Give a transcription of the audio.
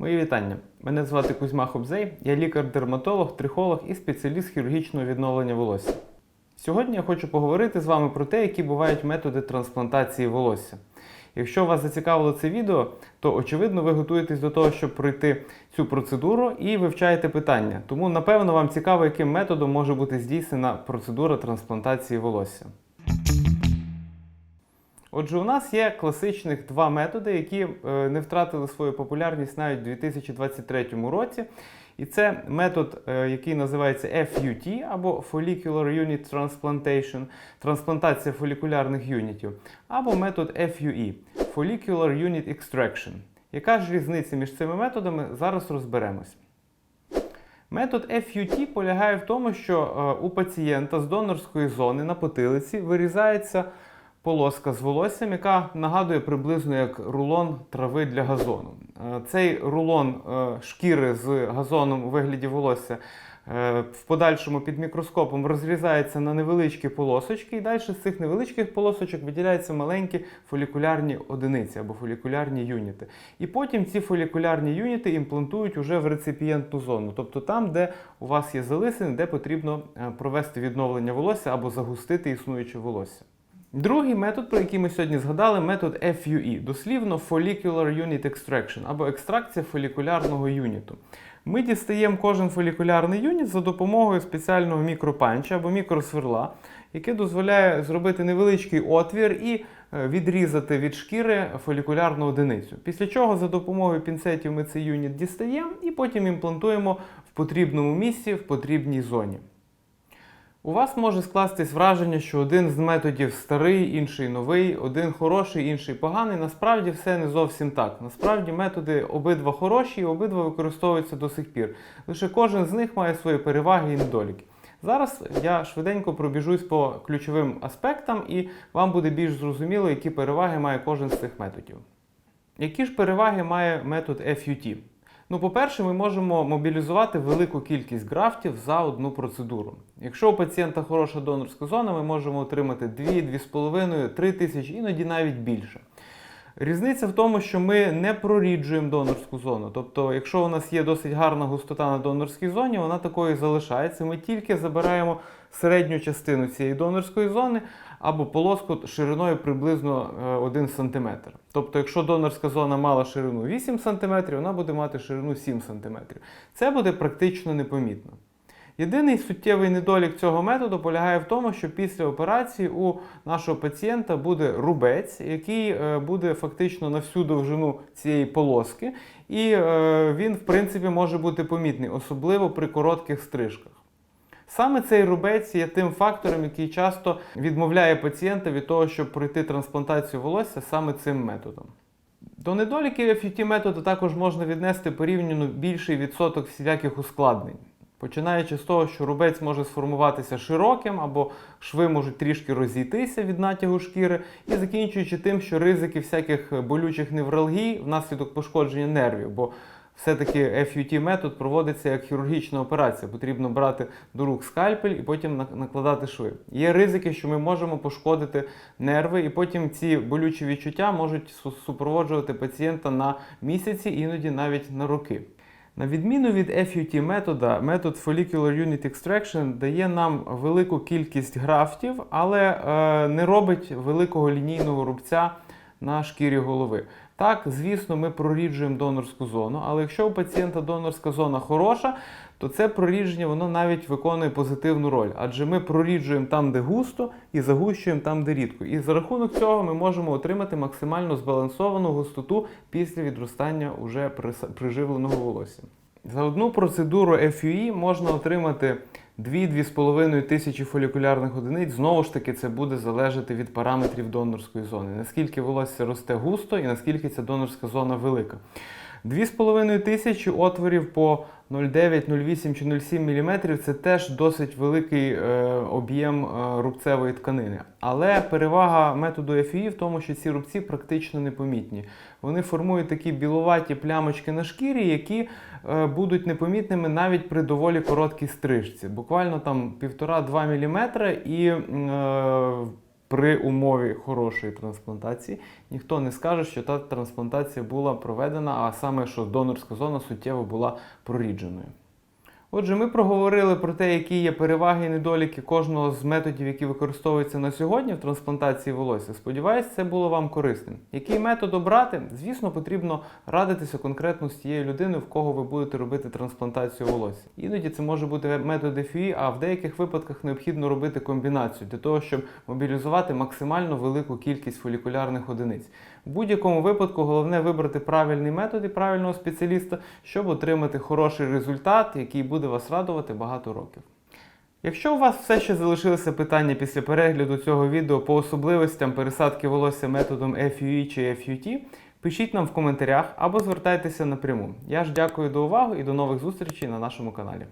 Мої вітання. Мене звати Кузьма Хобзей, я лікар-дерматолог, трихолог і спеціаліст хірургічного відновлення волосся. Сьогодні я хочу поговорити з вами про те, які бувають методи трансплантації волосся. Якщо вас зацікавило це відео, то очевидно ви готуєтесь до того, щоб пройти цю процедуру і вивчаєте питання. Тому напевно вам цікаво, яким методом може бути здійснена процедура трансплантації волосся. Отже, у нас є класичних два методи, які е, не втратили свою популярність навіть у 2023 році. І це метод, е, який називається FUT або Follicular Unit Transplantation, трансплантація фолікулярних юнітів, або метод FUE Follicular Unit Extraction. Яка ж різниця між цими методами? Зараз розберемось. Метод FUT полягає в тому, що е, у пацієнта з донорської зони на потилиці вирізається полоска з волоссям, яка нагадує приблизно як рулон трави для газону. Е, Цей рулон е, шкіри з газоном у вигляді волосся е, в подальшому під мікроскопом розрізається на невеличкі полосочки, і далі з цих невеличких полосочок виділяються маленькі фолікулярні одиниці або фолікулярні юніти. І потім ці фолікулярні юніти імплантують уже в реципієнтну зону, тобто там, де у вас є залисини, де потрібно провести відновлення волосся або загустити існуюче волосся. Другий метод, про який ми сьогодні згадали, метод FUE, дослівно Follicular Unit Extraction або екстракція фолікулярного юніту. Ми дістаємо кожен фолікулярний юніт за допомогою спеціального мікропанча або мікросверла, яке дозволяє зробити невеличкий отвір і е, відрізати від шкіри фолікулярну одиницю. Після чого за допомогою пінцетів ми цей юніт дістаємо і потім імплантуємо в потрібному місці, в потрібній зоні. У вас може скластись враження, що один з методів старий, інший новий, один хороший, інший поганий. Насправді все не зовсім так. Насправді методи обидва хороші і обидва використовуються до сих пір. Лише кожен з них має свої переваги і недоліки. Зараз я швиденько пробіжусь по ключовим аспектам, і вам буде більш зрозуміло, які переваги має кожен з цих методів. Які ж переваги має метод FUT? Ну, по-перше, ми можемо мобілізувати велику кількість графтів за одну процедуру. Якщо у пацієнта хороша донорська зона, ми можемо отримати 2, 2,5, 3 тисячі, іноді навіть більше. Різниця в тому, що ми не проріджуємо донорську зону. Тобто, якщо у нас є досить гарна густота на донорській зоні, вона такою залишається. Ми тільки забираємо середню частину цієї донорської зони або полоску шириною приблизно е, 1 см. Тобто, якщо донорська зона мала ширину 8 см, вона буде мати ширину 7 см. Це буде практично непомітно. Єдиний суттєвий недолік цього методу полягає в тому, що після операції у нашого пацієнта буде рубець, який е, буде фактично на всю довжину цієї полоски, і е, він, в принципі, може бути помітний, особливо при коротких стрижках. Саме цей рубець є тим фактором, який часто відмовляє пацієнта від того, щоб пройти трансплантацію волосся саме цим методом. До недоліків FUT методу також можна віднести порівняно більший відсоток всіляких ускладнень. Починаючи з того, що рубець може сформуватися широким або шви можуть трішки розійтися від натягу шкіри, і закінчуючи тим, що ризики всяких болючих невралгій внаслідок пошкодження нервів, бо все-таки FUT метод проводиться як хірургічна операція. Потрібно брати до рук скальпель і потім на- накладати шви. Є ризики, що ми можемо пошкодити нерви, і потім ці болючі відчуття можуть супроводжувати пацієнта на місяці, іноді навіть на роки. На відміну від FUT метода, метод Follicular Unit Extraction дає нам велику кількість графтів, але е, не робить великого лінійного рубця на шкірі голови. Так, звісно, ми проріджуємо донорську зону, але якщо у пацієнта донорська зона хороша, то це прорідження воно навіть виконує позитивну роль, адже ми проріджуємо там, де густо, і загущуємо там, де рідко. І за рахунок цього ми можемо отримати максимально збалансовану густоту після відростання уже приживленого волосся. За одну процедуру FUE можна отримати 2-2,5 тисячі фолікулярних одиниць. Знову ж таки, це буде залежати від параметрів донорської зони. Наскільки волосся росте густо і наскільки ця донорська зона велика. 2,5 тисячі отворів по 0,9, 0,8 чи 0,7 мм це теж досить великий е, об'єм е, рубцевої тканини. Але перевага методу FUE в тому, що ці рубці практично непомітні. Вони формують такі білуваті плямочки на шкірі, які е, будуть непомітними навіть при доволі короткій стрижці. Буквально там 1,5-2 мм і е, при умові хорошої трансплантації, ніхто не скаже, що та трансплантація була проведена, а саме, що донорська зона суттєво була прорідженою. Отже, ми проговорили про те, які є переваги і недоліки кожного з методів, які використовуються на сьогодні в трансплантації волосся. Сподіваюсь, це було вам корисним. Який метод обрати? Звісно, потрібно радитися конкретно з тією людиною, в кого ви будете робити трансплантацію волосся. Іноді це може бути метод FUE, а в деяких випадках необхідно робити комбінацію для того, щоб мобілізувати максимально велику кількість фолікулярних одиниць. В будь-якому випадку головне вибрати правильний метод і правильного спеціаліста, щоб отримати хороший результат, який буде вас радувати багато років. Якщо у вас все ще залишилися питання після перегляду цього відео по особливостям пересадки волосся методом FUE чи FUT, пишіть нам в коментарях або звертайтеся напряму. Я ж дякую за увагу і до нових зустрічей на нашому каналі.